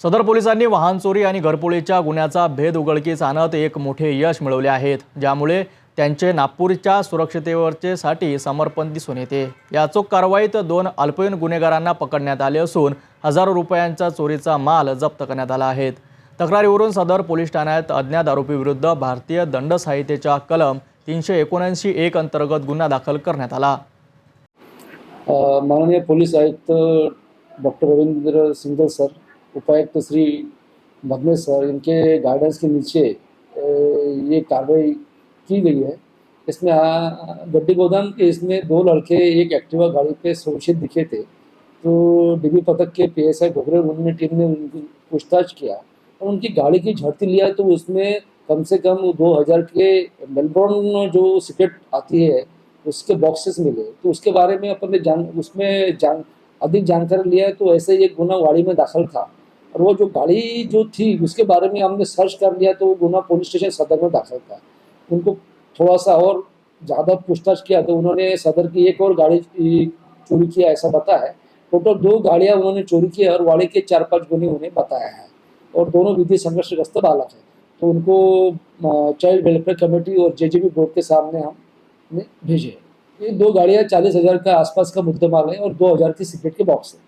सदर पोलिसांनी वाहन चोरी आणि घरपोळीच्या गुन्ह्याचा भेद उघडकीस आणत एक मोठे यश मिळवले आहेत ज्यामुळे त्यांचे नागपूरच्या सुरक्षितेवरचे साठी समर्पण दिसून येते. या अचूक कारवाईत दोन अल्पवयीन गुन्हेगारांना पकडण्यात आले असून हजारो रुपयांचा चोरीचा माल जप्त करण्यात आला आहे. तक्रारीवरून सदर पोलीस ठाण्यात अज्ञात आरोपीविरुद्ध भारतीय दंड संहितेच्या कलम तीनशे एकोणऐंशी एक अंतर्गत गुन्हा दाखल करण्यात आला. माननीय पोलीस आयुक्त डॉक्टर रविंद्र सिंगल सर उपायुक्त श्री सर इनके गाइडेंस के नीचे ये कार्रवाई की गई है। इसमें आ, गड्डी गोदाम के इसमें दो लड़के एक एक्टिवा गाड़ी पे सुरक्षित दिखे थे। तो डिबी पदक के P S I Ghogare team ने उनकी पूछताछ किया और उनकी गाड़ी की झड़ती लिया तो उसमें कम से कम दो हज़ार के मेलबोर्न जो सिगरेट आती है उसके बॉक्सेस मिले। तो उसके बारे में अपन ने जान उसमें जान अधिक जानकारी लिया है तो ऐसे ही एक गुना वाड़ी में दाखिल था। और वो जो गाड़ी जो थी, उसके बारे में हमने सर्च कर लिया तो वो गुना पुलिस स्टेशन सदर में दाखिल था। उनको थोड़ा सा और ज़्यादा पूछताछ किया तो उन्होंने सदर की एक और गाड़ी चोरी किया, ऐसा बताया है। टोटल दो गाड़ियाँ उन्होंने चोरी की और वाड़ी के चार पाँच गुने उन्हें बताया है। और दोनों विधि संघर्षग्रस्त बालक है। तो उनको चाइल्ड वेलफेयर कमेटी और जेजेबी बोर्ड के सामने हमने भेजे। ये दो गाड़ियाँ चालीस हज़ार का आसपास का मुद्देमाल है और दो हज़ार की सिगरेट के बॉक्स है।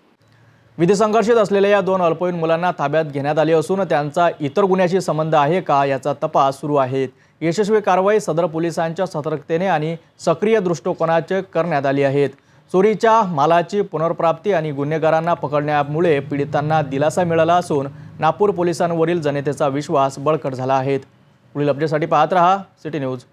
विधी संघर्षित असलेल्या या दोन अल्पवयीन मुलांना ताब्यात घेण्यात आले असून त्यांचा इतर गुन्ह्याशी संबंध आहे का याचा तपास सुरू आहे यशस्वी कारवाई सदर पोलिसांच्या सतर्कतेने आणि सक्रिय दृष्टिकोनाचे करण्यात आली आहेत. चोरीच्या मालाची पुनर्प्राप्ती आणि गुन्हेगारांना पकडण्यामुळे पीडितांना दिलासा मिळाला असून नागपूर पोलिसांवरील जनतेचा विश्वास बळकट झाला आहे. पुढील अपडेटसाठी पाहत रहा. City News.